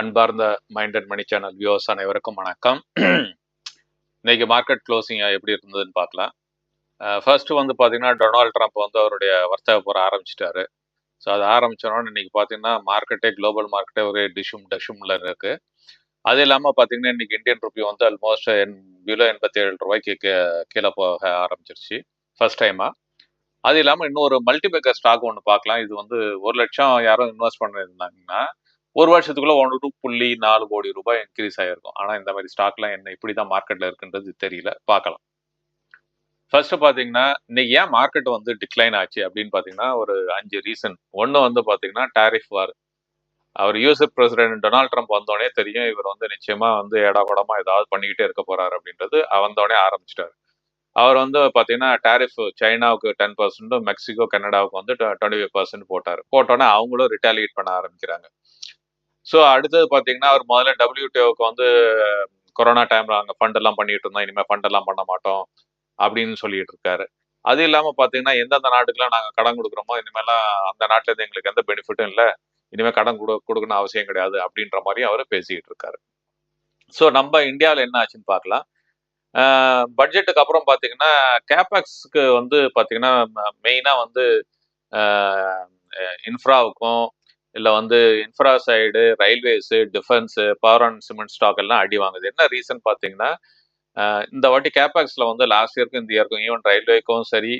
அன்பார்ந்த மைண்டட் மணி channel viewers அனைவருக்கும் வணக்கம். இன்னைக்கு மார்க்கெட் க்ளோசிங் எப்படி இருந்ததுன்னு பார்க்கலாம். ஃபர்ஸ்ட் வந்து பார்த்தீங்கன்னா டொனால்ட் ட்ரம்ப் வந்து அவருடைய வர்த்தக போற ஆரம்பிச்சிட்டாரு. ஸோ அது ஆரம்பிச்சோன்னு இன்னைக்கு பார்த்தீங்கன்னா மார்க்கெட்டே குளோபல் மார்க்கெட்டே ஒரே டிஷும் டஷும்ல இருக்கு. அது இல்லாமல் பார்த்தீங்கன்னா இன்னைக்கு இந்தியன் ருபி வந்து ஆல்மோஸ்ட் என் விலோ எண்பத்தி ஏழு ரூபாய்க்கு கீழே போக ஆரம்பிச்சிருச்சு ஃபர்ஸ்ட் டைமா அது இல்லாமல் இன்னொரு மல்டிபேக்கர் ஸ்டாக் ஒன்று பார்க்கலாம். இது வந்து ஒரு லட்சம் யாரும் இன்வெஸ்ட் பண்ணியிருந்தாங்கன்னா ஒரு வருஷத்துக்குள்ள ஒன்று புள்ளி நாலு கோடி ரூபாய் இன்க்ரீஸ் ஆயிருக்கும். ஆனால் இந்த மாதிரி ஸ்டாக்லாம் என்ன இப்படி தான் மார்க்கெட்டில் இருக்குன்றது தெரியல. பார்க்கலாம். ஃபர்ஸ்ட் பார்த்தீங்கன்னா இன்னைக்கு ஏன் மார்க்கெட் வந்து டிக்ளைன் ஆச்சு அப்படின்னு பார்த்தீங்கன்னா ஒரு அஞ்சு ரீசன் ஒன்று வந்து பார்த்தீங்கன்னா டாரிஃப் வார் அவர் யூஎஸ் பிரசிடென்ட் டொனால்ட் ட்ரம்ப் வந்தோடனே தெரியும் இவர் வந்து நிச்சயமா வந்து ஏடா கூடமா ஏதாவது பண்ணிக்கிட்டே இருக்க போறாரு அப்படின்றது வந்தோடனே ஆரம்பிச்சிட்டாரு. அவர் வந்து பார்த்தீங்கன்னா டாரிஃப் சைனாவுக்கு டென் பர்சன்ட் மெக்சிகோ கனடாவுக்கு வந்து டுவெண்ட்டி ஃபைவ் பர்சன்ட் போட்டார். போட்டோன்னே அவங்களும் ரிட்டாலியேட் பண்ண ஆரம்பிக்கிறாங்க. ஸோ அடுத்தது பார்த்தீங்கன்னா அவர் முதல்ல டபிள்யூடிஓக்கு வந்து கொரோனா டைம்ல அங்கே ஃபண்ட் எல்லாம் பண்ணிட்டு இருந்தோம். இனிமேல் ஃபண்ட் எல்லாம் பண்ண மாட்டோம் அப்படின்னு சொல்லிட்டு இருக்காரு. அது இல்லாமல் பார்த்தீங்கன்னா எந்தெந்த நாட்டுக்கெல்லாம் நாங்கள் கடன் கொடுக்குறோமோ இனிமேலாம் அந்த நாட்டிலேருந்து எங்களுக்கு எந்த பெனிஃபிட்டும் இல்லை. இனிமேல் கடன் கொடு கொடுக்கணும் அவசியம் கிடையாது அப்படின்ற மாதிரி அவர் பேசிக்கிட்டு இருக்காரு. ஸோ நம்ம இந்தியாவில் என்ன ஆச்சுன்னு பார்க்கலாம். பட்ஜெட்டுக்கு அப்புறம் பார்த்தீங்கன்னா கேபெக்ஸ்க்கு வந்து பார்த்தீங்கன்னா மெயினாக வந்து இன்ஃப்ராவுக்கும் இல்லை வந்து infra side railways defence power and cement stock எல்லாம் அடி வாங்குது. என்ன ரீசன் பார்த்தீங்கன்னா இந்த வாட்டி கேபெக்ஸில் வந்து லாஸ்ட் இயருக்கும் இந்த இயருக்கும் ஈவன் ரயில்வேக்கும் சரி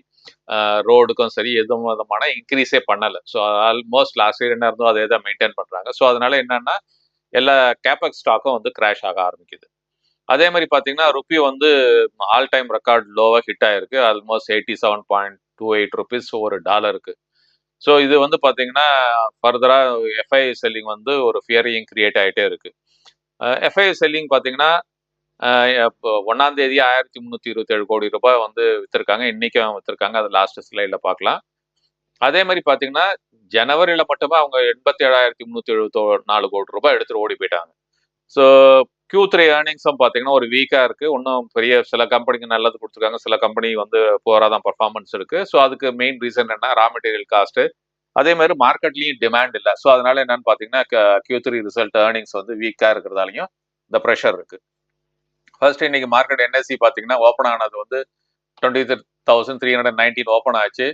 ரோடுக்கும் சரி எதுவும் விதமான இன்க்ரீஸே பண்ணலை. ஸோ ஆல்மோஸ்ட் லாஸ்ட் இயர் என்ன இருந்தோ அதே தான் மெயின்டைன் பண்ணுறாங்க ஸோ அதனால என்னன்னா எல்லா கேபெக்ஸ் ஸ்டாக்கும் வந்து கிராஷ் ஆக ஆரம்பிக்குது. அதே மாதிரி பார்த்தீங்கன்னா ருப்பி வந்து ஆல் டைம் ரெக்கார்ட் லோவாக ஹிட் ஆயிருக்கு. Almost eighty seven point two eight rupees ஒரு டாலருக்கு ஸோ இது வந்து பார்த்தீங்கன்னா ஃபர்தராக எஃப்ஐ செல்லிங் வந்து ஒரு ஃபியரிங் கிரியேட் ஆகிட்டே இருக்கு. எஃப்ஐ செல்லிங் பார்த்தீங்கன்னா இப்போ ஒன்னாம் தேதி ஆயிரத்தி முந்நூற்றி இருபத்தேழு கோடி ரூபாய் வந்து விற்றுருக்காங்க இன்னைக்கும் விற்றுருக்காங்க அது லாஸ்ட் ஸ்லைடில் பார்க்கலாம் அதே மாதிரி பார்த்தீங்கன்னா ஜனவரியில் மட்டுமே அவங்க எண்பத்தி ஏழாயிரத்தி முந்நூற்றி எழுபத்தோ நாலு கோடி ரூபாய் எடுத்துட்டு ஓடி போயிட்டாங்க. ஸோ கியூ த்ரீ ஏர்னிங்ஸும் பார்த்தீங்கன்னா ஒரு வீக்காக இருக்குது இன்னும் பெரிய சில கம்பெனிக்கு நல்லது கொடுத்துருக்காங்க. சில கம்பெனி வந்து போராதான் பர்ஃபார்மன்ஸ் இருக்குது ஸோ அதுக்கு மெயின் ரீசன் என்ன? ரா மெட்டீரியல் காஸ்ட்டு அதே மாதிரி மார்க்கெட்லேயும் டிமாண்ட் இல்லை. ஸோ அதனால என்னன்னு பார்த்தீங்கன்னா கியூ த்ரீ ரிசல்ட் ஏர்னிங்ஸ் வந்து வீக்காக இருக்கிறதாலையும் இந்த ப்ரெஷர் இருக்குது ஃபர்ஸ்ட் இன்னைக்கு மார்க்கெட் என்எஸ்சி பார்த்தீங்கன்னா ஓப்பன் ஆனது வந்து twenty thousand three hundred nineteen open ஆச்சு.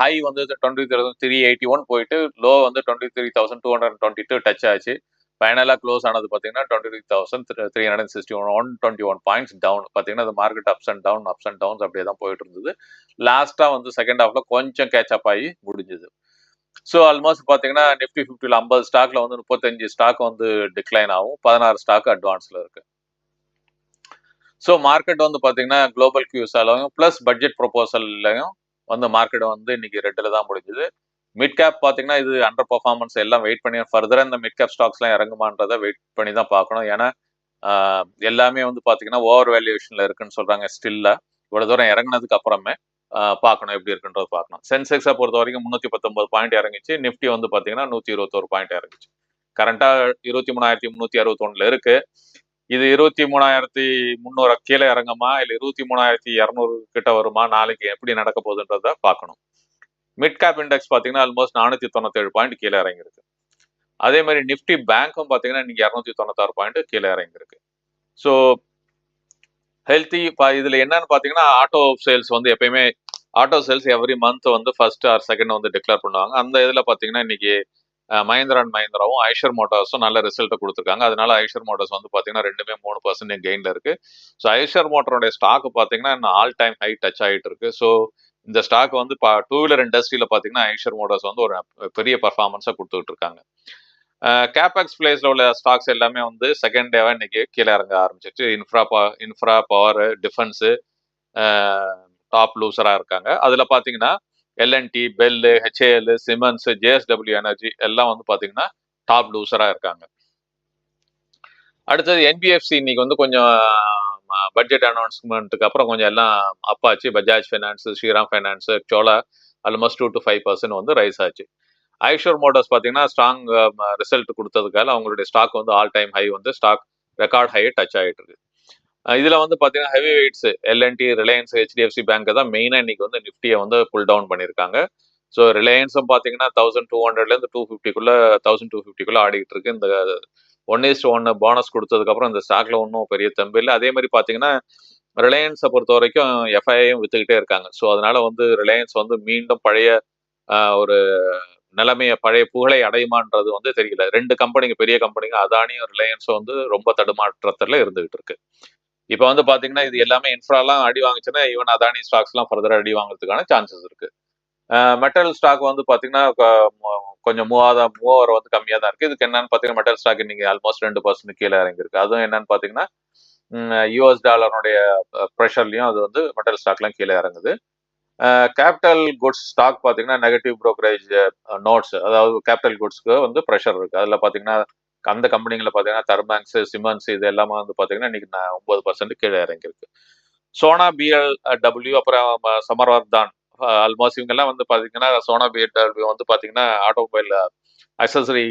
ஹை வந்து twenty thousand three eighty one போயிட்டு லோ வந்து twenty three thousand two hundred twenty two touch ஆச்சு. ஃபைனலாக க்ளோஸ் ஆனது பார்த்தீங்கன்னா twenty three thousand three hundred sixty one one twenty one points down பார்த்தீங்கன்னா அது market ups and down ups and downs அப்படியே தான் போயிட்டு இருந்தது. லாஸ்ட்டாக வந்து செகண்ட் ஹாஃப்ல கொஞ்சம் கேட்சப் ஆகி முடிஞ்சுது. ஸோ ஆல்மோஸ்ட் பார்த்தீங்கன்னா நிஃப்டி ஃபிஃப்டியில் ஐம்பது ஸ்டாக்ல வந்து முப்பத்தஞ்சு ஸ்டாக் வந்து டிக்ளைன் ஆகும். பதினாறு ஸ்டாக் அட்வான்ஸில் இருக்கு. ஸோ மார்க்கெட் வந்து பார்த்தீங்கன்னா குளோபல் கியூஸாலையும் ப்ளஸ் பட்ஜெட் ப்ரொபோசல்லையும் வந்து மார்க்கெட் வந்து இன்னைக்கு ரெட்டில் தான் முடிஞ்சுது. மிட் கேப் பார்த்தீங்கன்னா இது அண்டர் பர்ஃபார்மன்ஸ் எல்லாம் வெயிட் பண்ணி ஃபர்தராக இந்த மிட் கேப் ஸ்டாக்ஸ்லாம் இறங்குமான்றதை வெயிட் பண்ணி தான் பார்க்கணும். ஏன்னா ஆஹ், எல்லாமே வந்து பார்த்தீங்கன்னா ஓவர் வேல்யூவேஷனில் இருக்குன்னு சொல்கிறாங்க ஸ்டில்ல இவ்வளோ தூரம் இறங்குனதுக்கு அப்புறமே பார்க்கணும் எப்படி இருக்குன்றது பார்க்கணும். சென்செக்ஸை பொறுத்த வரைக்கும் முந்நூற்றி பத்தொன்பது பாயிண்ட் இறங்கிச்சு. நிஃப்டி வந்து பார்த்தீங்கன்னா நூற்றி இருபத்தோரு பாயிண்ட் இறங்கிச்சு. கரண்ட்டாக இருபத்தி மூணாயிரத்தி முந்நூற்றி அறுபத்தொன்னில் இருக்கு. இது இருபத்தி மூணாயிரத்தி முந்நூறு கீழே இறங்குமா? இல்லை இருபத்தி மூணாயிரத்தி இரநூறு கிட்ட வருமா? நாளைக்கு எப்படி நடக்க போகுதுன்றத பார்க்கணும். மிட் கேப் இண்டெக்ஸ் பார்த்தீங்கன்னா ஆல்மோஸ்ட் நானூற்றி தொண்ணூத்தேழு பாயிண்ட் கீழே இறங்கியிருக்கு. அதே மாதிரி நிஃப்டி பேங்க்கும் பார்த்தீங்கன்னா இன்னைக்கு இரநூத்தி தொண்ணூத்தாறு பாயிண்ட் கீழே இறங்கியிருக்கு. ஸோ ஹெல்த்தி இதில் என்னன்னு பார்த்தீங்கன்னா ஆட்டோ சேல்ஸ் வந்து எப்பயுமே ஆட்டோ சேல்ஸ் எவ்ரி மந்த் வந்து ஃபர்ஸ்ட் ஆர் செகண்ட் வந்து டிக்ளேர் பண்ணுவாங்க. அந்த இதில் பார்த்தீங்கன்னா இன்னைக்கு மஹிந்திரா அண்ட் மஹிந்திராவும் ஐஷர் மோட்டார்ஸும் நல்ல ரிசல்ட்டை கொடுத்துருக்காங்க. அதனால ஐஷர் மோட்டார்ஸ் வந்து பார்த்தீங்கன்னா ரெண்டுமே மூணு பர்சன்ட் கெயினில் இருக்கு. ஸோ ஐஷர் மோட்டருடைய ஸ்டாக் பார்த்தீங்கன்னா இன்னும் ஆல் டைம் ஹை டச் ஆகிட்டு இருக்கு. ஸோ இந்த ஸ்டாக் வந்து டூ வீலர் இண்டஸ்ட்ரியில் பார்த்தீங்கன்னா ஐஷர் மோட்டர்ஸ் வந்து ஒரு பெரிய பர்ஃபார்மன்ஸாக கொடுத்துட்டு இருக்காங்க. கேபெக்ஸ் பிளேஸில் உள்ள ஸ்டாக்ஸ் எல்லாமே வந்து செகண்ட் டேவாக இன்னைக்கு கீழே இறங்க ஆரம்பிச்சிருச்சு. இன்ஃப்ரா பா இன்ஃப்ரா பவர் டிஃபென்ஸு டாப் லூசராக இருக்காங்க. அதில் பார்த்தீங்கன்னா LNT BEL HAL cements JSW energy எல்லாம் வந்து பார்த்தீங்கன்னா டாப் லூசராக இருக்காங்க. அடுத்தது என்பிஎஃப்சி இன்னைக்கு வந்து கொஞ்சம் பட்ஜெட் அனௌன்ஸ்மெண்ட்டுக்கு அப்புறம் கொஞ்சம் எல்லாம் அப்பாச்சு Bajaj finance Shriram finance Chola almost two to five percent வந்து ரைஸ் ஆச்சு. ஐஷோர் மோட்டார்ஸ் பார்த்தீங்கன்னா ஸ்ட்ராங் ரிசல்ட் கொடுத்ததுக்காக அவங்களுடைய ஸ்டாக் வந்து ஆல் டைம் ஹை வந்து ஸ்டாக் ரெக்கார்ட் ஹை டச் ஆகிட்டு இருக்கு. இதில் இதுல வந்து பாத்தீங்கன்னா heavy weights LNT Reliance HDFC bank தான் மெயினா இன்னைக்கு வந்து நிஃப்டியை வந்து புல் டவுன் பண்ணியிருக்காங்க ஸோ ரிலையன்ஸும் பார்த்தீங்கன்னா தௌசண்ட் டூ ஹண்ட்ரட்லேருந்து டூ ஃபிஃப்டிக்குள்ளே தௌசண்ட் டூ ஃபிஃப்டிக்குள்ளே ஆடிட்டு இருக்கு. இந்த ஒன் இஸ்ட் ஒன்று போனஸ் கொடுத்ததுக்கப்புறம் இந்த ஸ்டாக்ல ஒன்றும் பெரிய தெம்பு இல்லை. அதே மாதிரி பார்த்தீங்கன்னா ரிலையன்ஸை பொறுத்த வரைக்கும் எஃப்ஐயும் வித்துக்கிட்டே இருக்காங்க. ஸோ அதனால வந்து ரிலையன்ஸ் வந்து மீண்டும் பழைய ஒரு நிலைமையை பழைய புகழை அடையுமான்றது வந்து தெரியல. ரெண்டு கம்பெனிங்க பெரிய கம்பெனிங்க அதானியும் ரிலையன்ஸும் வந்து ரொம்ப தடுமாற்றத்தில் இருந்துகிட்டு இருக்கு. இப்போ வந்து பார்த்தீங்கன்னா இது எல்லாமே இன்ஃப்ராலாம் அடி வாங்குச்சுன்னா ஈவன் அதானி ஸ்டாக்ஸ்லாம் ஃபர்தராக அடி வாங்குறதுக்கான சான்சஸ் இருக்கு. மெட்டல் ஸ்டாக் வந்து பார்த்தீங்கன்னா கொஞ்சம் மூவாதான் மூவர் வந்து கம்மியாக தான் இருக்குது இதுக்கு என்னன்னு பார்த்தீங்கன்னா மெட்டல் ஸ்டாக் இன்னைக்கு ஆல்மோஸ்ட் ரெண்டு பர்சன்ட் கீழே இறங்கியிருக்கு. அதுவும் என்னன்னு பார்த்தீங்கன்னா யூஎஸ் டாலருடைய ப்ரெஷர்லையும் அது வந்து மெட்டல் ஸ்டாக்லாம் கீழே இறங்குது. கேபிட்டல் குட்ஸ் ஸ்டாக் பார்த்தீங்கன்னா நெகட்டிவ் ப்ரோக்கரேஜ் நோட்ஸ் அதாவது கேபிட்டல் குட்ஸ்க்கு வந்து ப்ரெஷர் இருக்குது அதில் பார்த்தீங்கன்னா அந்த கம்பெனிகளை பார்த்தீங்கன்னா தர்மேங்ஸ் சிமன்ஸ் இது எல்லாமே வந்து பார்த்தீங்கன்னா இன்னைக்கு நான் ஒன்பது பர்சன்ட் கீழே இறங்கியிருக்கு. சோனா பிஎல் டபிள்யூ அப்புறம் சமர்வர்தான் ஆல்மோஸ்ட் இவங்கெல்லாம் வந்து பார்த்தீங்கன்னா சோனா பிஎல் வந்து பார்த்தீங்கன்னா automobile accessory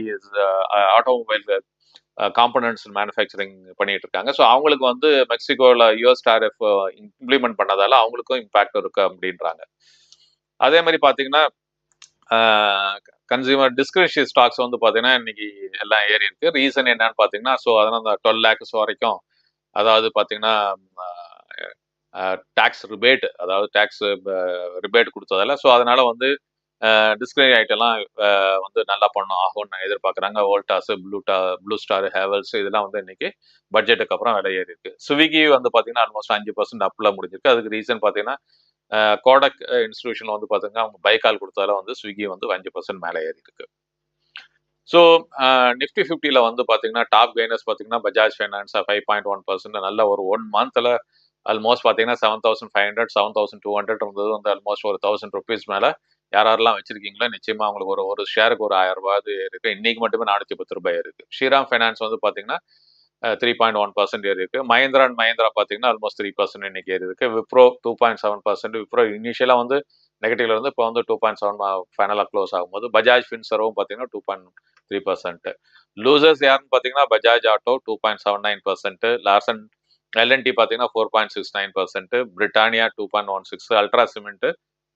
automobile components manufacturing பண்ணிட்டு இருக்காங்க. ஸோ அவங்களுக்கு வந்து மெக்சிகோவில் யூஎஸ் டாரிஃப் இம்ப்ளிமெண்ட் பண்ணதால அவங்களுக்கும் இம்பாக்ட் இருக்கு அப்படின்றாங்க. அதே மாதிரி பார்த்தீங்கன்னா கன்சியூமர் டிஸ்கிரிஷி ஸ்டாக்ஸ் வந்து பார்த்தீங்கன்னா இன்னைக்கு எல்லாம் ஏறி இருக்கு. ரீசன் என்னன்னு பார்த்தீங்கன்னா ஸோ அதனால் அந்த டுவெல் லேக்ஸ் வரைக்கும் அதாவது பார்த்தீங்கன்னா டேக்ஸ் ரிபேட் அதாவது டேக்ஸ் ரிபேட் கொடுத்ததால ஸோ அதனால வந்து டிஸ்கிரி ஐட்டெல்லாம் வந்து நல்லா பண்ணும் ஆகும்னு எதிர்பார்க்குறாங்க. வோல்டாஸ் ப்ளூடா ப்ளூ ஸ்டார் ஹேவல்ஸ் இதெல்லாம் வந்து இன்னைக்கு பட்ஜெட்டுக்கு அப்புறம் விலை ஏறி இருக்கு. ஸ்விக்கி வந்து பார்த்தீங்கன்னா ஆல்மோஸ்ட் அஞ்சு பர்சன்ட் அப்பில் முடிஞ்சிருக்கு. அதுக்கு ரீசன் பார்த்தீங்கன்னா கோடக் இன்ஸ்டியூஷன் வந்து பார்த்தீங்கன்னா அவங்க பைக்கால் கொடுத்தால வந்து ஸ்விக்கி வந்து அஞ்சு பர்சன்ட் மேலே ஏறி இருக்கு. ஸோ நிஃப்டி ஃபிஃப்டியில் வந்து பார்த்தீங்கன்னா டாப் கெய்னர்ஸ் பார்த்தீங்கன்னா Bajaj finance five point one percent நல்ல ஒரு ஒன் மந்த்தில் ஆல்மோஸ்ட் பார்த்தீங்கன்னா seven thousand five hundred seven thousand two hundred இருந்தது வந்து ஆல்மோஸ்ட் ஒரு தௌசண்ட் ருபீஸ் மேலே யார் யாரெல்லாம் வச்சிருக்கீங்களோ நிச்சயமா அவங்களுக்கு ஒரு ஒரு ஷேருக்கு ஒரு ஆயிரம் ரூபாய் இருக்கு. இன்னைக்கு மட்டுமே நானூற்றி பத்து ரூபாய் இருக்கு. ஸ்ரீராம் ஃபைனான்ஸ் வந்து பார்த்தீங்கன்னா த்ரீ பாயிண்ட் ஒன் பர்சன்ட் ஏறி இருக்கு. மஹிந்திரா அண்ட் மஹிந்திரா பார்த்தீங்கன்னா ஆல்மோஸ்ட் த்ரீ பர்சன்ட் இன்னைக்கு ஏறி இருக்கு. Wipro two point seven percent Wipro இனிஷியலாக வந்து நெகட்டிவ்ல இருந்து இப்போ வந்து டூ பாயிண்ட் செவன் ஃபைனலாக க்ளோஸ் ஆகும்போது பஜாஜ் ஃபின்சர்வும் பார்த்தீங்கன்னா two point three percent losers யாருன்னு பார்த்தீங்கன்னா Bajaj auto two point seven nine percent Larsen LNT பார்த்தீங்கன்னா four point six nine percent Britannia two point one six ultra cement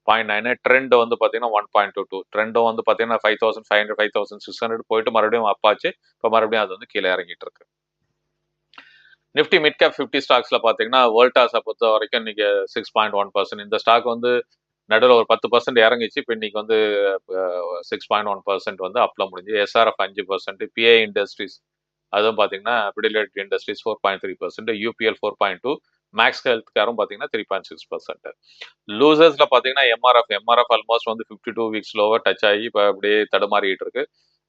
point nine Trent வந்து பார்த்தீங்கன்னா one point two two ட்ரெண்டும் வந்து பார்த்தீங்கன்னா five thousand five hundred five thousand six hundred போயிட்டு மறுபடியும் அப்பாச்சு இப்போ மறுபடியும் அது வந்து கீழே இறங்கிட்டு இருக்கு. நிஃப்டி மிட் கேப் ஃபிஃப்டி ஸ்டாக்ஸ்ல பார்த்தீங்கன்னா வேர்ல்டாஸை பொறுத்த வரைக்கும் இன்னைக்கு சிக்ஸ் பாயிண்ட் ஒன் பர்சன்ட் இந்த ஸ்டாக் வந்து நடுவில் ஒரு பத்து பர்சன்ட் இறங்கிச்சு. இப்போ இன்னைக்கு வந்து சிக்ஸ் பாயிண்ட் ஒன் பர்சன்ட் வந்து அப்ல முடிஞ்சு எஸ்ஆர்எஃப் அஞ்சு பர்சன்ட் பிஏ இண்டஸ்ட்ரீஸ் அதுவும் பார்த்தீங்கன்னா Pidilite industries four point three percent UPL four point two max health கேரும் பார்த்தீங்கன்னா த்ரீ பாயிண்ட் சிக்ஸ் பர்சன்ட் லூசர்ஸில் பார்த்தீங்கன்னா எம்ஆர்எஃப் எம்ஆர்எஃப் ஆல்மோஸ்ட் வந்து ஃபிஃப்டி டூ வீக்ஸ் லோவாக டச் ஆகி இப்போ அப்படியே தடுமாறிட்டு இருக்கு.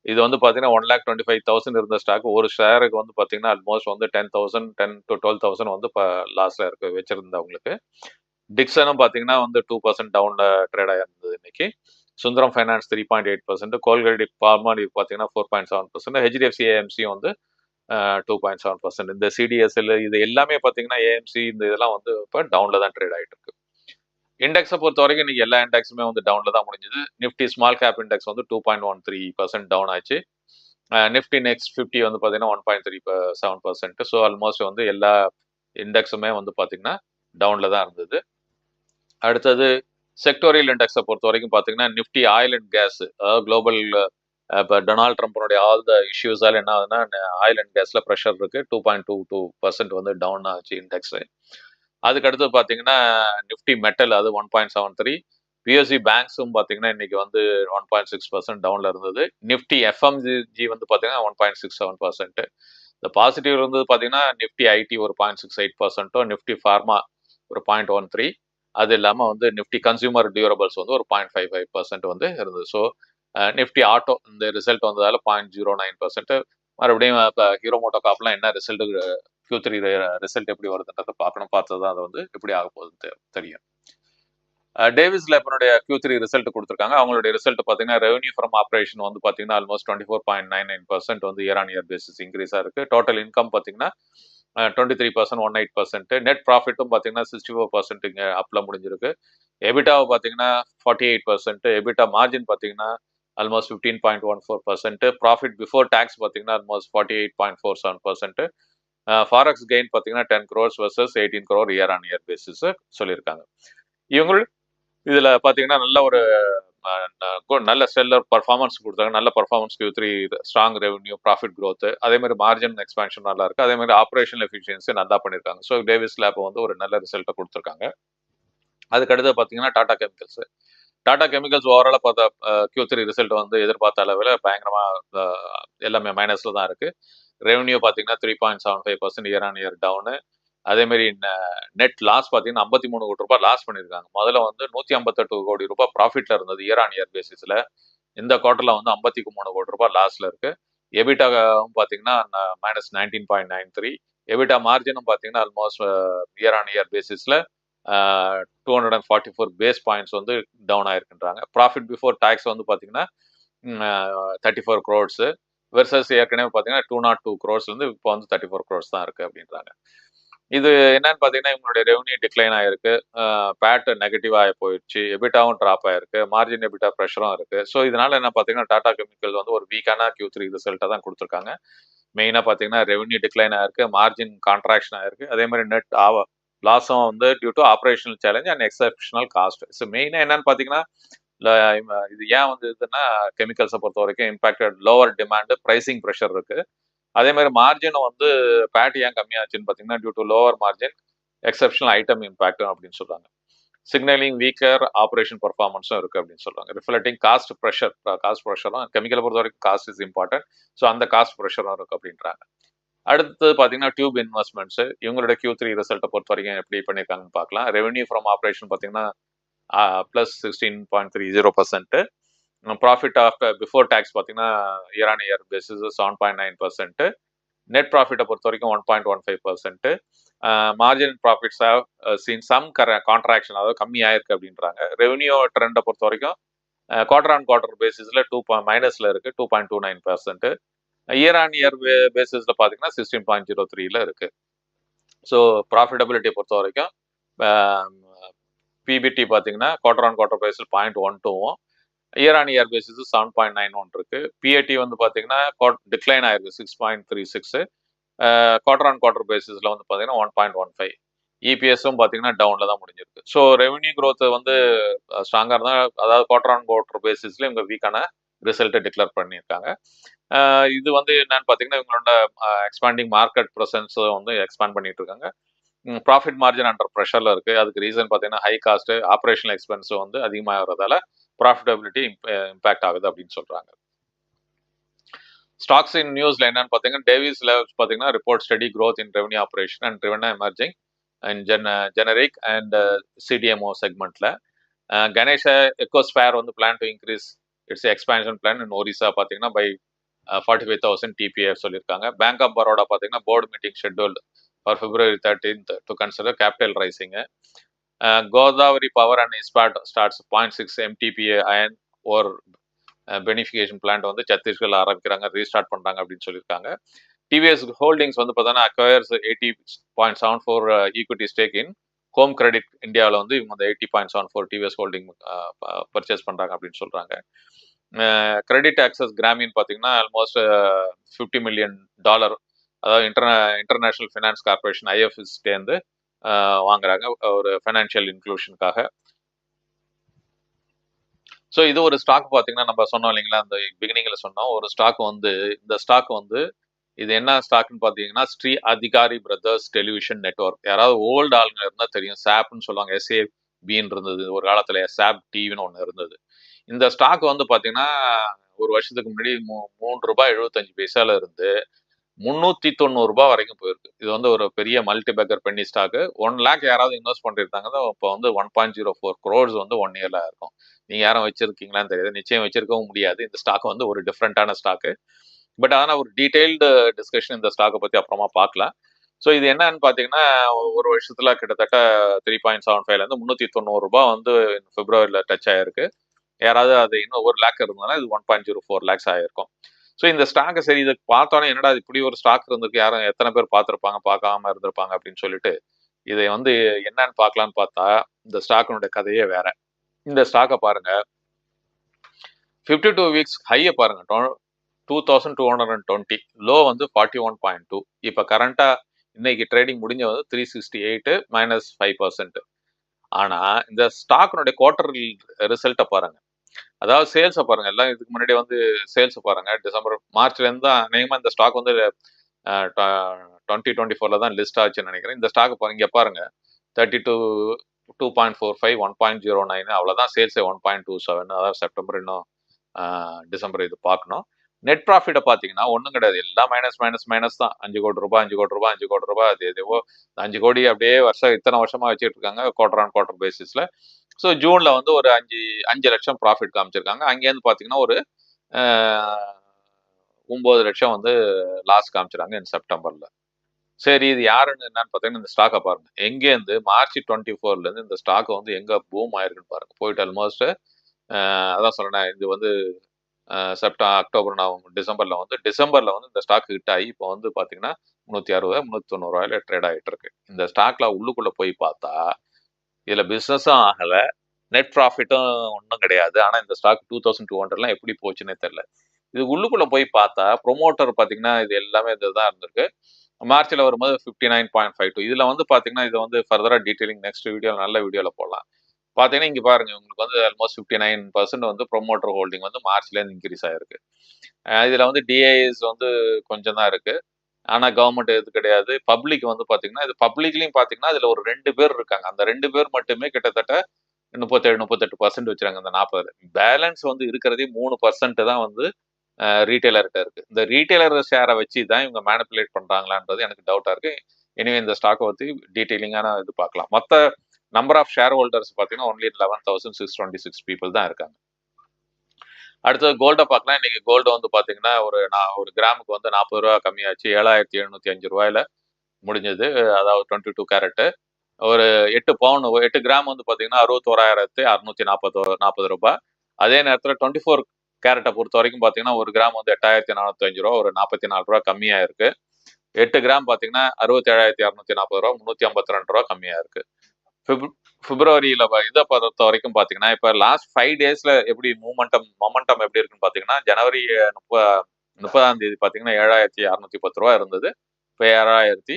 இது வந்து பார்த்தீங்கன்னா one lakh twenty five thousand இருந்த ஸ்டாக் ஒரு ஷேருக்கு வந்து பார்த்தீங்கன்னா ஆல்மோஸ்ட் வந்து ten thousand ten to twelve thousand வந்து இப்போ லாஸ்ட்ல இருக்கு வச்சிருந்தவங்களுக்கு. டிக்சனும் பார்த்தீங்கன்னா வந்து டூ பர்சன்ட் டவுனில் ட்ரேட் ஆயிருந்தது இன்னைக்கு. Sundaram finance three point eight percent கோல்கடி பார்மாலி பார்த்தீங்கன்னா four point seven percent HDFC AMC வந்து டூ பாயிண்ட் செவன் பர்சன்ட் இந்த சிடிஎஸ்எல் இது எல்லாமே பார்த்தீங்கன்னா ஏஎம்சி இந்த இதெல்லாம் வந்து இப்போ டவுனில் தான் ட்ரேட் ஆகிட்டு இருக்கு இண்டெக்ஸை பொறுத்த வரைக்கும் இன்னைக்கு எல்லா இண்டெக்ஸுமே வந்து டவுனில் தான் முடிஞ்சது. நிஃப்டி ஸ்மால் கேப் இண்டெக்ஸ் வந்து two point one three percent down ஆச்சு. நிஃப்டி நெக்ஸ்ட் ஃபிஃப்டி வந்து பார்த்தீங்கன்னா one point three seven percent so almost வந்து எல்லா இண்டெக்ஸுமே வந்து பார்த்தீங்கன்னா டவுனில் தான் இருந்தது. அடுத்தது செக்டோரியல் இண்டெக்ஸை பொறுத்த வரைக்கும் பார்த்தீங்கன்னா நிஃப்டி ஆயில் அண்ட் கேஸ் அதாவது குளோபல் இப்போ டொனால்ட் ட்ரம்ப்னுடைய ஆல் த இஷ்யூஸால் என்ன ஆகுதுன்னா ஆயில் அண்ட் கேஸில் ப்ரெஷர் இருக்குது two point two two percent வந்து டவுன் ஆச்சு இண்டெக்ஸ் அதுக்கடுத்து பார்த்தீங்கன்னா நிஃப்டி மெட்டல் அது one point seven three PSC பேங்க்ஸும் பார்த்தீங்கன்னா இன்னைக்கு வந்து ஒன் பாயிண்ட் சிக்ஸ் பர்சன்ட் டவுனில் இருந்தது. நிஃப்டி எஃப்எம்ஜி வந்து பார்த்தீங்கன்னா one point six seven percent இந்த பாசிட்டிவ் இருந்தது பார்த்தீங்கன்னா நிஃப்டி ஐடி ஒரு பாயிண்ட் சிக்ஸ் எயிட் பர்சன்ட்டும் நிஃப்டி ஃபார்மா ஒரு பாயிண்ட் ஒன் த்ரீ அது இல்லாமல் வந்து நிஃப்டி கன்சியூமர் டியூரபிள்ஸ் வந்து ஒரு பாயிண்ட் ஃபைவ் ஃபைவ் பர்சன்ட் வந்து இருந்தது. ஸோ நிஃப்டி ஆட்டோ இந்த ரிசல்ட் வந்ததால பாயிண்ட் ஜீரோ நைன் பர்சன்ட் மறுபடியும் இப்போ ஹீரோ மோட்டோ காப்லாம் என்ன ரிசல்ட் கியூ த்ரீ ரிசல்ட் எப்படி வருதுன்றதை பார்க்கணும். பார்த்து தான் அது வந்து எப்படி ஆக போகுதுன்னு தெரியும். டேவிஸ் லேப்பனுடைய கியூ த்ரீ ரிசல்ட் கொடுத்துருக்காங்க. அவங்களுடைய ரிசல்ட் பார்த்தீங்கன்னா ரெவன்யூ ஃப்ரம் ஆப்ரேஷன் வந்து பார்த்தீங்கன்னா almost twenty four point nine nine percent வந்து இயர் ஆன் இயர் பேசிஸ் இன்க்ரீஸாக இருக்கு. டோட்டல் இன்கம் பார்த்தீங்கன்னா twenty three percent one eight percent net ப்ராஃபிட்டும் பார்த்தீங்கன்னா சிக்ஸ்டி ஃபோர் பர்சன்ட் இங்கே அப்பில் முடிஞ்சிருக்கு. எபிட்டாவை பார்த்தீங்கன்னா forty eight percent EBITDA margin பார்த்தீங்கன்னா almost fifteen point one four percent profit before tax பார்த்தீங்கன்னா almost forty eight point four seven percent forex gain பார்த்தீங்கன்னா ten crores versus eighteen crore year on year basis சொல்லியிருக்காங்க. இவங்க இதில் பார்த்தீங்கன்னா நல்ல ஒரு நல்ல செல்லர் பர்ஃபார்மன்ஸ் கொடுத்தாங்க. நல்ல performance Q three strong revenue profit growth அதே மாதிரி மார்ஜின் எக்ஸ்பான்ஷன் நல்லா இருக்கு. அதே மாதிரி ஆப்ரேஷனல் எஃபிஷியன்சி நல்லா பண்ணியிருக்காங்க. ஸோ டேவிஸ் லேப் வந்து ஒரு நல்ல ரிசல்ட்டை கொடுத்துருக்காங்க. அதுக்கடுத்து பார்த்தீங்கன்னா டாடா கெமிக்கல்ஸ் டாடா கெமிக்கல்ஸ் ஓவராலாக பார்த்தா கியூ த்ரீ ரிசல்ட் வந்து எதிர்பார்த்த அளவில் பயங்கரமாக எல்லாமே மைனஸில் தான் இருக்குது ரெவன்யூ பார்த்தீங்கன்னா three point seven five percent year on year down அதேமாரி நெட் லாஸ் பார்த்தீங்கன்னா ஐம்பத்தி மூணு கோடி ரூபாய் லாஸ் பண்ணியிருக்காங்க. முதல்ல வந்து நூற்றி ஐம்பத்தெட்டு கோடி ரூபாய் ப்ராஃபிட்டில் இருந்தது இயர் ஆன் இயர் பேசிஸில் இந்த குவார்ட்டரில் வந்து ஐம்பத்தி மூணு கோடி ரூபாய் லாஸில் இருக்குது எபிட்டாவும் பார்த்தீங்கன்னா minus nineteen point nine three EBITDA மார்ஜினும் பார்த்தீங்கன்னா ஆல்மோஸ்ட் இயர் ஆன் இயர் பேசிஸில் two hundred and forty four base points வந்து டவுன் ஆயிருக்குன்றாங்க. ப்ராஃபிட் பிஃபோர் டேக்ஸ் வந்து பார்த்தீங்கன்னா தேர்ட்டி ஃபோர் க்ரோர்ஸு வெர்சஸ் ஏற்கனவே பார்த்தீங்கன்னா டூ நாட் டூ க்ரோர்ஸ்லேருந்து இப்போ வந்து தேர்ட்டி ஃபோர் க்ரோர்ஸ் தான் இருக்குது அப்படின்றாங்க. இது என்னன்னு பார்த்தீங்கன்னா இவங்களுடைய ரெவன்யூ டிக்ளைன் ஆயிருக்கு. பேட் நெகட்டிவ் ஆகி போயிடுச்சு. எபிட்டாவும் ட்ராப் ஆயிருக்கு. மார்ஜின் எபிட்டா ப்ரெஷரும் இருக்குது ஸோ இதனால என்ன பார்த்தீங்கன்னா டாடா கெமிக்கல் வந்து ஒரு வீக்கான கியூ த்ரீ ரிசல்ட்டை தான் கொடுத்துருக்காங்க. மெயினாக பார்த்தீங்கன்னா ரெவன்யூ டிக்ளைன் ஆயிருக்கு. மார்ஜின் கான்ட்ராக்ஷன் ஆயிருக்கு. அதே மாதிரி நெட் ஆவ லாஸும் வந்து due to operational challenge and exceptional cost so மெயினாக என்னன்னு பார்த்தீங்கன்னா இது ஏன் வந்து இதுன்னா கெமிக்கல்ஸை பொறுத்த வரைக்கும் impacted lower demand pricing pressure இருக்கு. அதே மாதிரி மார்ஜினும் வந்து பேட் ஏன் கம்மியாச்சுன்னு பார்த்தீங்கன்னா due to lower margin exceptional item impact அப்படின்னு சொல்றாங்க. சிக்னலிங் வீக்கர் ஆப்ரேஷன் பர்ஃபார்மன்ஸும் இருக்கு அப்படின்னு சொல்கிறாங்க ரிஃப்ளெக்டிங் காஸ்ட் ப்ரெஷர் காஸ்ட் ப்ரெஷரும் கெமிக்கலை பொறுத்த வரைக்கும் காஸ்ட் இஸ் இம்பார்ட்டன்ட் ஸோ அந்த காஸ்ட் ப்ரெஷரும் இருக்கு அப்படின்றாங்க. அடுத்து பார்த்தீங்கன்னா டியூப் இன்வெஸ்ட்மெண்ட்ஸ் இவங்களோட கியூ த்ரீ ரிசல்ட்டை பொறுத்த வரைக்கும் எப்படி பண்ணியிருக்காங்கன்னு பார்க்கலாம். ரெவன்யூ ஃப்ரம் ஆப்ரேஷன் பார்த்தீங்கன்னா plus sixteen point three zero percent profit after before tax பார்த்தீங்கன்னா year on year basis seven point nine percent net ப்ராஃபிட்டை பொறுத்த வரைக்கும் one point one five percent margin profits have seen some கர contraction அதாவது கம்மியாயிருக்கு அப்படின்றாங்க. Revenue ட்ரெண்டை பொறுத்த வரைக்கும் குவார்டர் ஆன் குவார்டர் பேசிஸில் டூ பாயிண்ட் மைனஸில் இருக்குது two point two nine percent year on year பேசிஸில் பார்த்தீங்கன்னா சிக்ஸ்டீன் பாயிண்ட் ஜீரோ த்ரீல இருக்குது ஸோ ப்ராஃபிட்டபிலிட்டியை பொறுத்த வரைக்கும் பிபிடி பார்த்தீங்கன்னா குவார்டர் ஆன் குவார்டர் பேஸில் பாயிண்ட் ஒன் டூவும் year on year basis seven point nine one இருக்கு. பிஏடி வந்து பார்த்தீங்கன்னா டிக்ளைன் ஆயிருக்கு six point three six quarter on quarter பேசிஸில் வந்து பார்த்தீங்கன்னா ஒன் பாயிண்ட் ஒன் ஃபைவ் இபிஎஸும் பார்த்தீங்கன்னா டவுனில் தான் முடிஞ்சிருக்கு. ஸோ ரெவன்யூ க்ரோத் வந்து ஸ்ட்ராங்காக இருந்தால் அதாவது குவார்டர் ஆன் குவார்டர் பேசிஸில் இவங்க வீக்கான ரிசல்ட்டை டிக்ளேர் பண்ணியிருக்காங்க. இது வந்து என்னன்னு பார்த்தீங்கன்னா இவங்களோட எக்ஸ்பாண்டிங் மார்க்கெட் ப்ரெசன்ஸ் வந்து எக்ஸ்பேண்ட் பண்ணிட்டு இருக்காங்க ப்ராஃபிட் மார்ஜின் அண்டர் ப்ரெஷரில் இருக்குது அதுக்கு ரீசன் பார்த்தீங்கன்னா ஹை காஸ்ட்டு ஆப்ரேஷனல் எக்ஸ்பென்ஸ் வந்து அதிகமாகிறதால ப்ராஃபிட்டபிலிட்டி இம்பேக்ட் ஆகுது அப்படின்னு சொல்கிறாங்க ஸ்டாக்ஸ் இன் நியூஸ்ல என்னன்னு பார்த்தீங்கன்னா டேவிஸ் லெவல்ஸ் பார்த்தீங்கன்னா report study growth in revenue operation and revenue emerging and gen generic and CDMO செக்மெண்ட்ல Ganesha எக்கோஸ்பேர் வந்து plan to increase its expansion plan in Orissa பார்த்தீங்கன்னா by forty five thousand TPF சொல்லியிருக்காங்க பேங்க் ஆஃப் பரோடா பார்த்தீங்கன்னா board meeting scheduled for February thirteenth to consider capital raising Godavari power and Ispat starts point six MTPA iron ore beneficiation plant வந்து சத்தீஸ்கர்ல ஆரம்பிக்கிறாங்க restart பண்றாங்க அப்படின்னு சொல்லியிருக்காங்க TVS holdings வந்து பார்த்தோன்னா acquires eighty point seven four equity stake in home credit இந்தியாவில் வந்து இவங்க வந்து eighty point seven four TVS holding purchase பண்றாங்க அப்படின்னு சொல்றாங்க. கிரெடிட் ஆக்சஸ் கிராமின் பார்த்தீங்கன்னா ஆல்மோஸ்ட் ஃபிஃப்டி மில்லியன் டாலர் அதாவது இன்டர்நே இன்டர்நேஷ்னல் ஃபினான்ஸ் கார்பரேஷன் ஐஎஃப்எஸ்டேருந்து வாங்குறாங்க. ஒரு ஃபைனான்சியல் இன்க்ளூஷனுக்காக ஸோ இது ஒரு ஸ்டாக் பார்த்தீங்கன்னா நம்ம சொன்னோம் இல்லைங்களா அந்த பிகினிங்கில் சொன்னோம். ஒரு ஸ்டாக் வந்து இந்த ஸ்டாக் வந்து இது என்ன ஸ்டாக்னு பார்த்தீங்கன்னா Shri Adhikari brothers television network யாராவது ஓல்டு ஆளுங்க இருந்தால் தெரியும். சாப்னு சொல்லுவாங்க. எஸ்ஏபின்னு இருந்தது. ஒரு காலத்தில் சாப் டிவின்னு ஒன்று இருந்தது. இந்த ஸ்டாக் வந்து பார்த்தீங்கன்னா ஒரு வருஷத்துக்கு முன்னாடி மூ மூன்று ரூபாய் எழுபத்தஞ்சு பைசால இருந்து முந்நூற்றி தொண்ணூறுரூபா வரைக்கும் போயிருக்கு. இது வந்து ஒரு பெரிய multi bagger penny stock one lakh யாராவது இன்வெஸ்ட் பண்ணியிருந்தாங்கன்னா இப்போ வந்து one point zero four crores வந்து ஒன் இயர்ல இருக்கும். நீங்கள் யாரும் வச்சிருக்கீங்களான்னு தெரியாது. நிச்சயம் வச்சிருக்கவும் முடியாது. இந்த ஸ்டாக் வந்து ஒரு டிஃப்ரெண்ட்டான ஸ்டாக்கு பட் ஆனால் ஒரு டீடைல்டு டிஸ்கஷன் இந்த ஸ்டாக்கை பற்றி அப்புறமா பார்க்கலாம். ஸோ இது என்னன்னு பார்த்தீங்கன்னா ஒரு வருஷத்தில் கிட்டத்தட்ட த்ரீ பாயிண்ட் செவன் ஃபைவ்லேருந்து முந்நூற்றி தொண்ணூறுரூபா வந்து பிப்ரவரியில் டச் ஆயிருக்கு. யாராவது அது இன்னும் ஒரு லேக் இருந்ததுன்னா இது one point zero four lakhs ஆயிருக்கும். ஸோ இந்த ஸ்டாக்கை சரி இது பார்த்தோன்னே என்னடா இப்படி ஒரு ஸ்டாக் இருந்திருக்கு யாரும் எத்தனை பேர் பார்த்துருப்பாங்க பார்க்காம இருந்திருப்பாங்க அப்படின்னு சொல்லிட்டு இதை வந்து என்னன்னு பார்க்கலான்னு பார்த்தா இந்த ஸ்டாக்கினுடைய கதையே வேற. இந்த ஸ்டாக்கை பாருங்க. ஃபிஃப்டி டூ வீக்ஸ் ஹையை பாருங்க two thousand two hundred and twenty low வந்து ஃபார்ட்டி ஒன் பாயிண்ட் டூ இப்போ கரண்ட்டாக இன்னைக்கு ட்ரேடிங் முடிஞ்ச வந்து three sixty eight minus five percent ஆனால் இந்த ஸ்டாக்கினுடைய குவார்டர் ரிசல்ட்டை பாருங்க. அதாவது சேல்ஸை பாருங்க எல்லாம் இதுக்கு முன்னாடி வந்து சேல்ஸ் பாருங்க. டிசம்பர் மார்ச்ல இருந்து தான் அநேகமா இந்த ஸ்டாக் வந்து டுவெண்ட்டி டுவெண்ட்டி ஃபோர்ல தான் லிஸ்ட் ஆச்சுன்னு நினைக்கிறேன். இந்த ஸ்டாக் பாருங்க இங்கே பாருங்க. Thirty two two point four five one point zero nine அவ்வளோதான் சேல்ஸே ஒன் பாயிண்ட் டூ செவன் அதாவது செப்டம்பர் இன்னும் டிசம்பர் இது பார்க்கணும். நெட் ப்ராஃபிட்டை பார்த்தீங்கன்னா ஒன்றும் கிடையாது. எல்லாம் மைனஸ் மைனஸ் மைனஸ் தான். அஞ்சு கோடி ரூபாய் அஞ்சு கோடி ரூபாய் அஞ்சு கோடி ரூபாய் அது எதுவோ அஞ்சு கோடி அப்படியே வருஷம் இத்தனை வருஷமா வச்சுட்டு இருக்காங்க குவார்டர் ஆன் குவார்டர் பேசிஸ்ல ஸோ ஜூனில் வந்து ஒரு அஞ்சு அஞ்சு லட்சம் ப்ராஃபிட் காமிச்சிருக்காங்க. அங்கேருந்து பார்த்தீங்கன்னா ஒரு ஒம்பது லட்சம் வந்து லாஸ் காமிச்சிருக்காங்க இந்த செப்டம்பரில் சரி இது யாருன்னு என்னன்னு பார்த்தீங்கன்னா இந்த ஸ்டாக்கை பாருங்க. எங்கேருந்து மார்ச் டுவெண்ட்டி ஃபோர்லேருந்து இந்த ஸ்டாக் வந்து எங்கே பூம் ஆயிருக்குன்னு பாருங்க. போயிட்டு ஆல்மோஸ்ட் அதான் சொல்கிறேன் இது வந்து செப்டம் அக்டோபர் நவம்பர் டிசம்பரில் வந்து டிசம்பரில் வந்து இந்த ஸ்டாக் ஹிட் ஆகி இப்போ வந்து பார்த்தீங்கன்னா முந்நூற்றி அறுபது முந்நூற்றி தொண்ணூறுவாயில் ட்ரேட் ஆகிட்டு இருக்கு. இந்த ஸ்டாக்ல உள்ளுக்குள்ளே போய் பார்த்தா இதில் பிஸ்னஸும் ஆகலை. நெட் ப்ராஃபிட்டும் ஒன்றும் கிடையாது. ஆனால் இந்த ஸ்டாக் டூ தௌசண்ட் டூ ஹண்ட்ரட்லாம் எப்படி போச்சுன்னே தெரில இது உள்ளுக்குள்ளே போய் பார்த்தா ப்ரொமோட்டர் பார்த்தீங்கன்னா இது எல்லாமே இதுதான் இருந்திருக்கு. மார்ச்சில் வரும்போது fifty nine point five two இதில் வந்து பார்த்தீங்கன்னா இது வந்து ஃபர்தராக டீட்டெயிலிங் நெக்ஸ்ட் வீடியோ நல்ல வீடியோவில் போடலாம். பார்த்தீங்கன்னா இங்கே பாருங்கள் உங்களுக்கு வந்து ஆல்மோஸ்ட் ஃபிஃப்டி நைன் பர்சன்ட் வந்து ப்ரொமோட்டர் ஹோல்டிங் வந்து மார்ச்லேருந்து இன்க்ரீஸ் ஆகிருக்கு இதில் வந்து டிஐஎஸ் வந்து கொஞ்சம் தான் இருக்குது ஆனா கவர்மெண்ட் எது கிடையாது. பப்ளிக் வந்து பாத்தீங்கன்னா இது பப்ளிக்லயும் பாத்தீங்கன்னா இதுல ஒரு ரெண்டு பேர் இருக்காங்க. அந்த ரெண்டு பேர் மட்டுமே கிட்டத்தட்ட முப்பத்தேழு முப்பத்தெட்டு பர்சன்ட் வச்சுறாங்க அந்த நாற்பது பேலன்ஸ் வந்து இருக்கிறதே மூணு பர்சன்ட் தான் வந்து ரீட்டைலர்கிட்ட இருக்கு. இந்த ரீட்டைலர் ஷேரை வச்சு தான் இவங்க மேனிப்புலேட் பண்றாங்களான்றது எனக்கு டவுட்டா இருக்கு. எனவே இந்த ஸ்டாக்கை பற்றி டீட்டெயிலிங்கான இது பார்க்கலாம். மொத்த நம்பர் ஆஃப் ஷேர் ஹோல்டர்ஸ் பார்த்தீங்கன்னா only eleven thousand six twenty six people தான் இருக்காங்க. அடுத்தது கோல்டை பார்க்கலாம். இன்னைக்கு கோல்டு வந்து பாத்தீங்கன்னா ஒரு நான் ஒரு கிராமுக்கு வந்து நாற்பது ரூபா கம்மியாச்சு. ஏழாயிரத்தி எழுநூத்தி அஞ்சு ரூபாயில முடிஞ்சது. அதாவது டுவெண்ட்டி டூ கேரட்டு ஒரு எட்டு பவுன் எட்டு கிராம் வந்து பார்த்தீங்கன்னா அறுபத்தோராயிரத்தி அறுநூத்தி நாற்பது நாற்பது ரூபாய். அதே நேரத்தில் டுவெண்ட்டி ஃபோர் கேரட்டை பொறுத்த வரைக்கும் பார்த்தீங்கன்னா ஒரு கிராம் வந்து எட்டாயிரத்தி நானூத்தஞ்சு ரூபா ஒரு நாற்பத்தி நாலு ரூபா கம்மியாக இருக்கு எட்டு கிராம் பார்த்தீங்கன்னா அறுபத்தி ஏழாயிரத்தி அறுநூத்தி நாற்பது ரூபா முந்நூற்றி ஐம்பத்தி ரெண்டு ரூபா கம்மியாக இருக்கு பிப்ரவரியில இதை பொறுத்த வரைக்கும் பாத்தீங்கன்னா இப்ப லாஸ்ட் ஃபைவ் டேஸ்ல எப்படி மூமெண்டம் மொமெண்டம் எப்படி இருக்குன்னு பாத்தீங்கன்னா ஜனவரி முப்ப முப்பதாம் தேதி பாத்தீங்கன்னா ஏழாயிரத்தி அறுநூத்தி பத்து ரூபா இருந்தது. இப்போ ஏழாயிரத்தி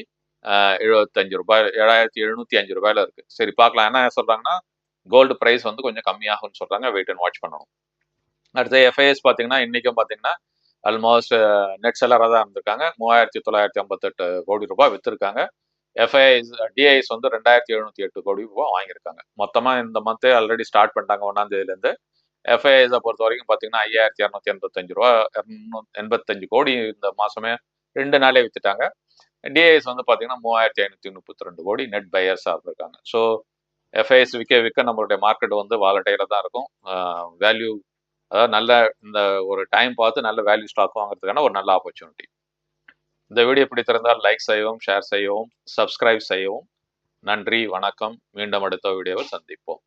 எழுபத்தஞ்சு ரூபாய் ஏழாயிரத்தி எழுநூத்தி அஞ்சு ரூபாயில இருக்கு. சரி பார்க்கலாம் என்ன சொல்றாங்கன்னா கோல்டு பிரைஸ் வந்து கொஞ்சம் கம்மியாகும்னு சொல்றாங்க. வெயிட் அண்ட் வாட்ச் பண்ணணும். அடுத்து எஃப்ஐஎஸ் பாத்தீங்கன்னா இன்னைக்கும் பாத்தீங்கன்னா ஆல்மோஸ்ட் நெட் செல்லராக தான் இருந்திருக்காங்க. மூவாயிரத்தி தொள்ளாயிரத்தி ஐம்பத்தெட்டு கோடி ரூபாய் வித்துருக்காங்க. எஃப்ஐஎஸ் டிஐஎஸ் வந்து ரெண்டாயிரத்தி எழுநூத்தி எட்டு கோடி ரூபாய் வாங்கியிருக்காங்க. மொத்தமா இந்த மந்த்தே ஆல்ரெடி ஸ்டார்ட் பண்ணிட்டாங்க ஒன்னாம் தேதியிலேருந்து. எஃப்ஐஐஸை பொறுத்த வரைக்கும் பார்த்தீங்கன்னா ஐயாயிரத்தி இரநூத்தி எண்பத்தஞ்சு ரூபா எண்பத்தஞ்சு கோடி இந்த மாசமே ரெண்டு நாளே வித்துட்டாங்க. டிஐஎஸ் வந்து பார்த்தீங்கன்னா மூவாயிரத்தி ஐநூத்தி முப்பத்தி ரெண்டு கோடி நெட் பையர்ஸாக இருந்திருக்காங்க ஸோ எஃப்ஐஎஸ் விற்க விற்க நம்மளுடைய மார்க்கெட் வந்து வாலட்டைல தான் இருக்கும். வேல்யூ அதாவது நல்ல இந்த ஒரு டைம் பார்த்து நல்ல வேல்யூ ஸ்டாக் வாங்குறதுக்கான ஒரு நல்ல ஆப்பர்ச்சுனிட்டி இந்த வீடியோ பிடித்திருந்தால் லைக் செய்யவும் ஷேர் செய்யவும் சப்ஸ்கிரைப் செய்யவும். நன்றி வணக்கம். மீண்டும் அடுத்த வீடியோவில் சந்திப்போம்.